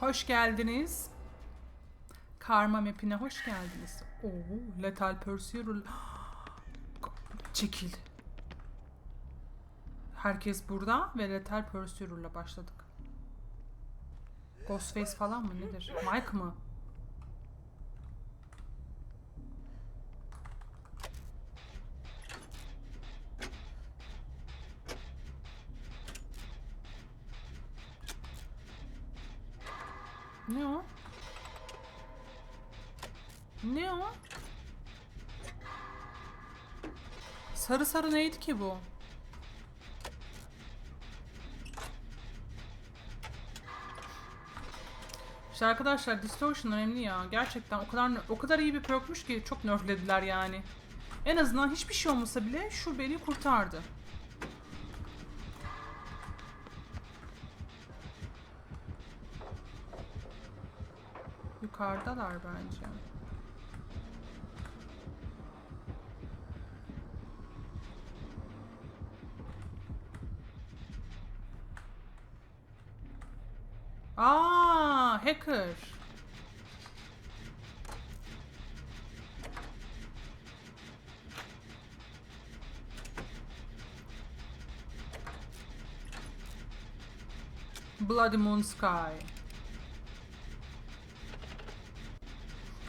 Hoş geldiniz. Karma map'ine hoş geldiniz. Oo, Lethal Pursuer. Çekil. Herkes burada ve Lethal Pursuer'la başladık. Ghostface falan mı nedir? Mike mı? Ne o? Ne o? Sarı sarı neydi ki bu? İşte arkadaşlar distortion önemli ya. Gerçekten o kadar o kadar iyi bir perkmüş ki çok nerflediler yani. En azından hiçbir şey olmasa bile şu beni kurtardı. Yukarıdalar bence. Aa, hacker. Bloody Moon Sky.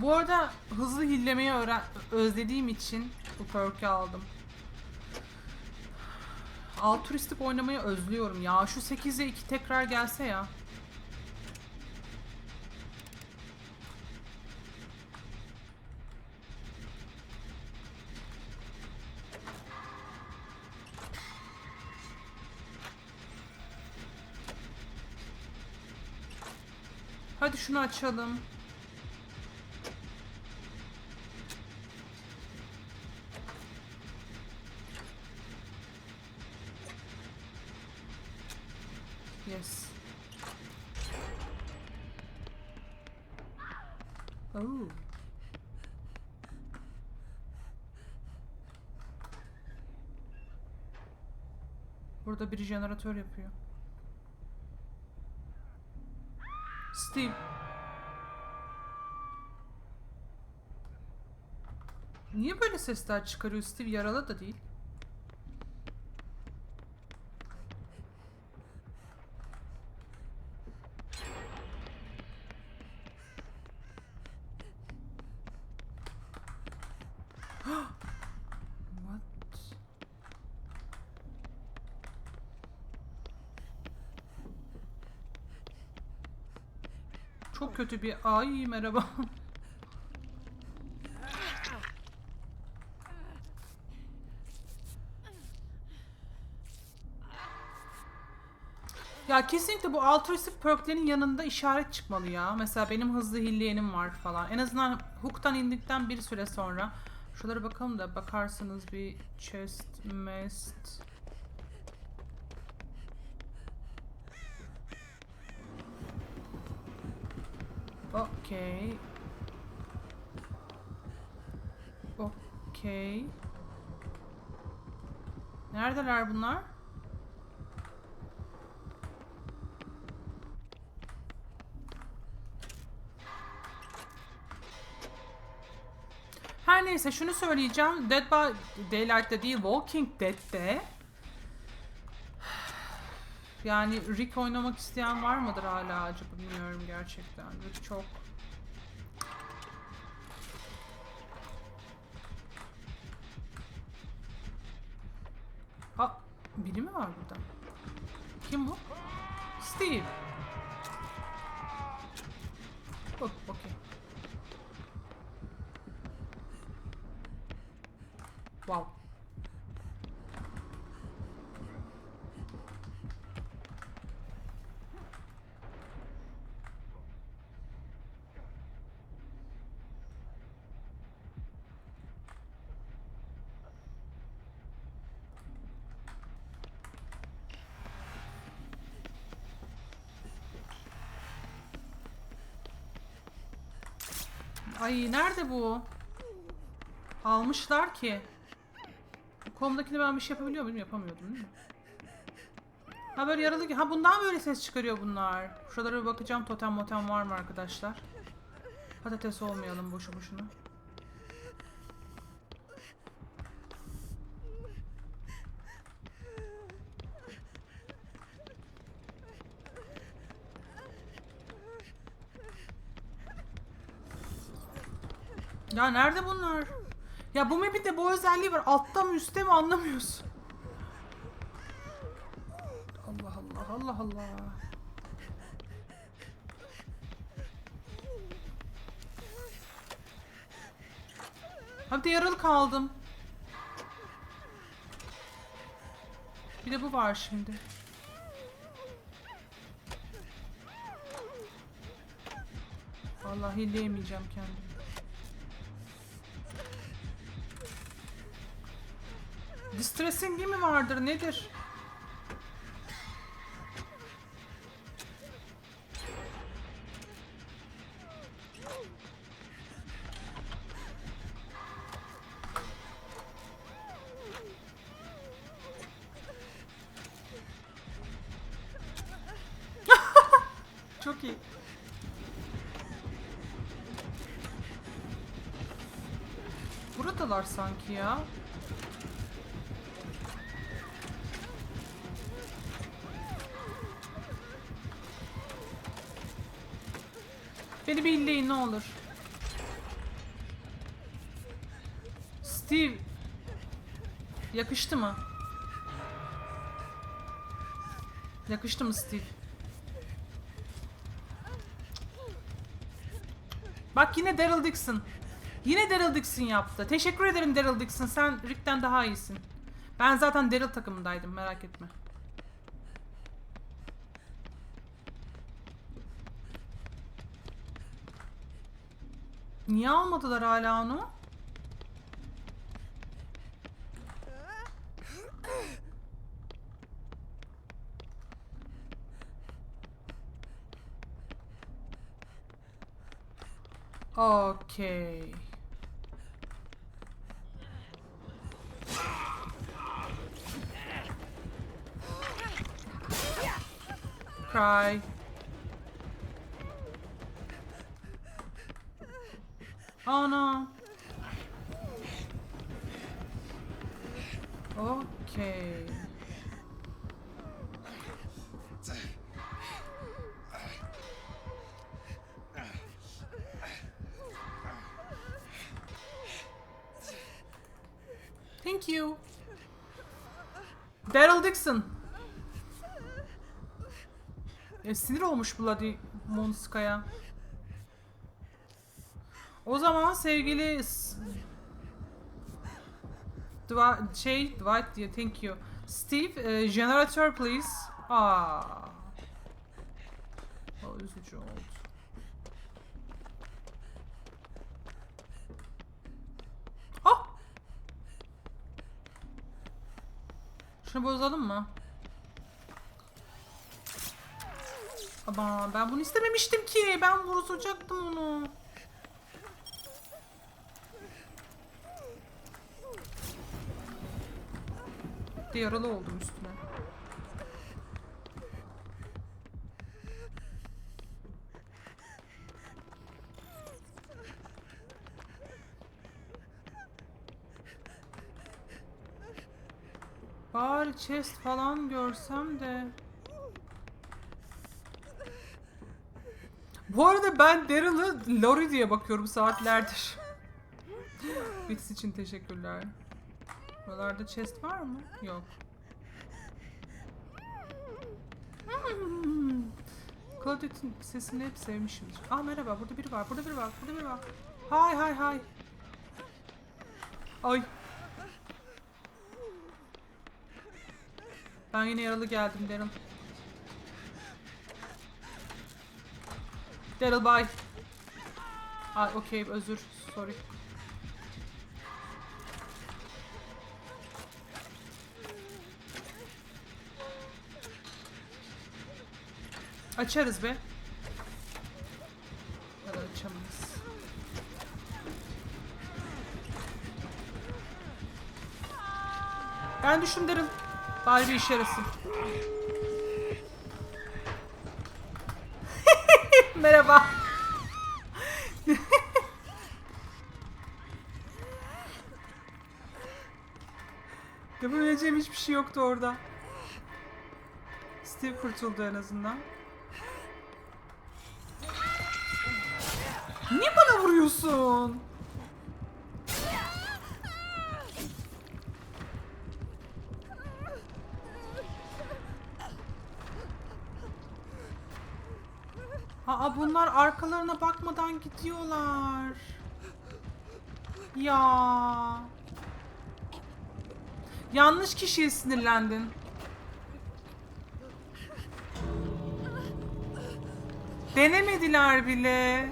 Bu arada hızlı hillemeyi öğren özlediğim için bu perk'ü aldım. Altruistik oynamayı özlüyorum ya. Şu 8'e 2 tekrar gelse ya. Hadi şunu açalım. Yes. Oh. Burada biri jeneratör yapıyor. Steve. Niye böyle sesler çıkarıyor? Steve yaralı da değil. Çok kötü bir ay merhaba. Ya kesinlikle bu altruistik perklerin yanında işaret çıkmalı ya. Mesela benim hızlı hilleyenim var falan. En azından hook'tan indikten bir süre sonra. Şuralara bakalım da bakarsınız bir chest, mest. Okey. Okey. Neredeler bunlar? Her neyse şunu söyleyeceğim. Dead by Daylight'ta değil Walking Dead'de yani Rick oynamak isteyen var mıdır hala acaba bilmiyorum gerçekten. Rick çok Ha, biri mi var burada? Kim bu? Steve. Oh, okey. Wow. Ay nerede bu? Almışlar ki. Komdakini ben bir şey yapabiliyor muyum? Yapamıyordum değil mi? Ha böyle yaralı... Ha bundan böyle ses çıkarıyor bunlar. Şuralara bir bakacağım totem motem var mı arkadaşlar? Patates olmayalım boşu boşuna. Ya nerede bunlar? Ya bu map'in de bu özelliği var. Altta mı üstte mi anlamıyorsun. Allah Allah Allah Allah. Hadi yaralı kaldım. Bir de bu var şimdi. Vallahi hilleyemeyeceğim kendimi. Distressing'i mi vardır nedir? Çok iyi. Buradalar sanki ya. Beni bir illeyin ne olur. Steve. Yakıştı mı? Yakıştı mı Steve? Bak yine Daryl Dixon. Yine Daryl Dixon yaptı. Teşekkür ederim Daryl Dixon. Sen Rick'ten daha iyisin. Ben zaten Daryl takımındaydım merak etme. Niye almadılar hala onu? Okay. Cry. No. Okay. Thank you. Daryl Dixon. E, sinir olmuş Bloody Monska'ya. O zaman sevgili Dwa- şey Dwight diye thank you. Steve, e, generator please. Aa. O üzücü oldu. Ah! Şunu bozalım mı? Ama ben bunu istememiştim ki. Ben vuracaktım onu. De yaralı oldum üstüne. Bari chest falan görsem de. Bu arada ben Daryl'ı Lori diye bakıyorum saatlerdir. Bits için teşekkürler. Buralarda chest var mı? Yok. Hmm. Sesini hep sevmişimdir. Aa merhaba burada biri var. Burada biri var. Burada biri var. Hay hay hay. Ay. Ben yine yaralı geldim Daryl. Daryl bye. Ay okey özür. Sorry. Açarız be. Ya da açamayız. Ben düştüm Daryl. Bari bir işe yarasın. Merhaba. Yapabileceğim hiçbir şey yoktu orada. Steve kurtuldu en azından. Niye bana vuruyorsun? Aa bunlar arkalarına bakmadan gidiyorlar. Ya. Yanlış kişiye sinirlendin. Denemediler bile.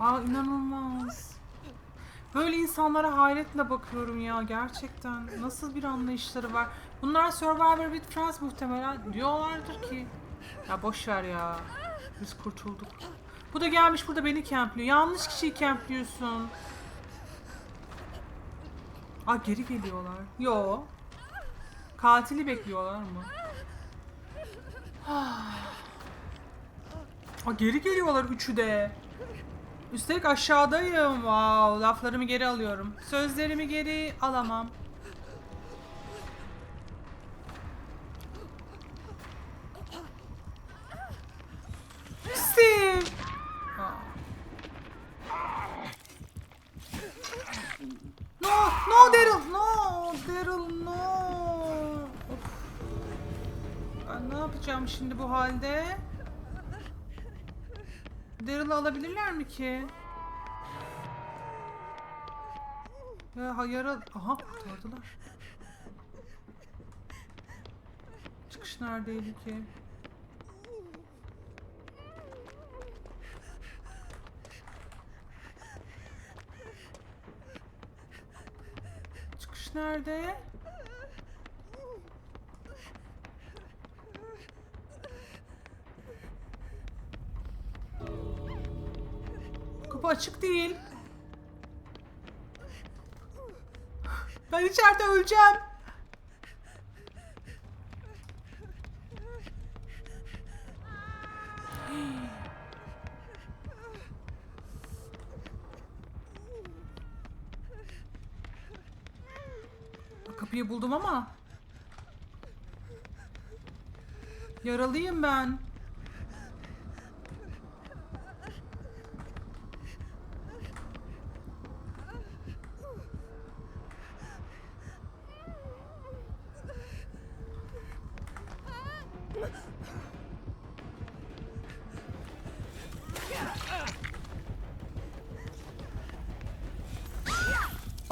Aa inanılmaz. Böyle insanlara hayretle bakıyorum ya gerçekten. Nasıl bir anlayışları var. Bunlar Survivor with Friends muhtemelen diyorlardır ki. Ya boş ver ya. Biz kurtulduk. Bu da gelmiş burada beni kempliyor. Yanlış kişiyi kempliyorsun. Aa geri geliyorlar. Yo. Katili bekliyorlar mı? Aa geri geliyorlar üçü de. Üstelik aşağıdayım. Wow, laflarımı geri alıyorum. Sözlerimi geri alamam. Steve. No, no Daryl, no Daryl, no. Ne yapacağım şimdi bu halde? Daryl'ı alabilirler mi ki? Ya hayır, aha kurtardılar. Çıkış neredeydi ki? Çıkış nerede? Açık değil. Ben içeride öleceğim. Kapıyı buldum ama. Yaralıyım ben.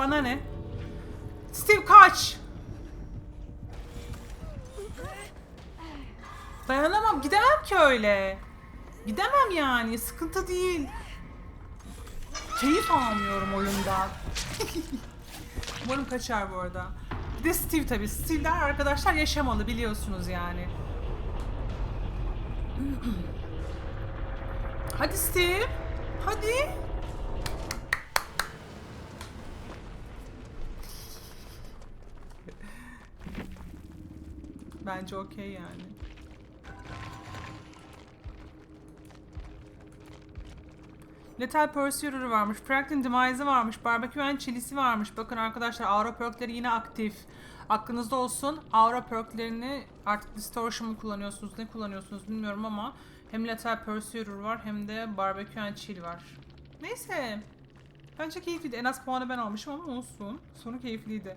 Bana ne? Steve kaç! Dayanamam, gidemem ki öyle. Gidemem yani, sıkıntı değil. Keyif almıyorum oyundan. Umarım kaçar bu arada. Bir de Steve tabii. Steve'ler arkadaşlar yaşamalı biliyorsunuz yani. Hadi Steve. Hadi. Bence okey yani. Lethal Pursuer'ı varmış. Franklin Demise'ı varmış. Barbecue and Chili'si varmış. Bakın arkadaşlar Aura perkleri yine aktif. Aklınızda olsun. Aura perklerini artık Distortion mu kullanıyorsunuz, ne kullanıyorsunuz bilmiyorum ama hem Lethal Pursuer var hem de Barbecue and Chill var. Neyse. Bence keyifliydi. En az puanı ben almışım ama olsun. Sonu keyifliydi.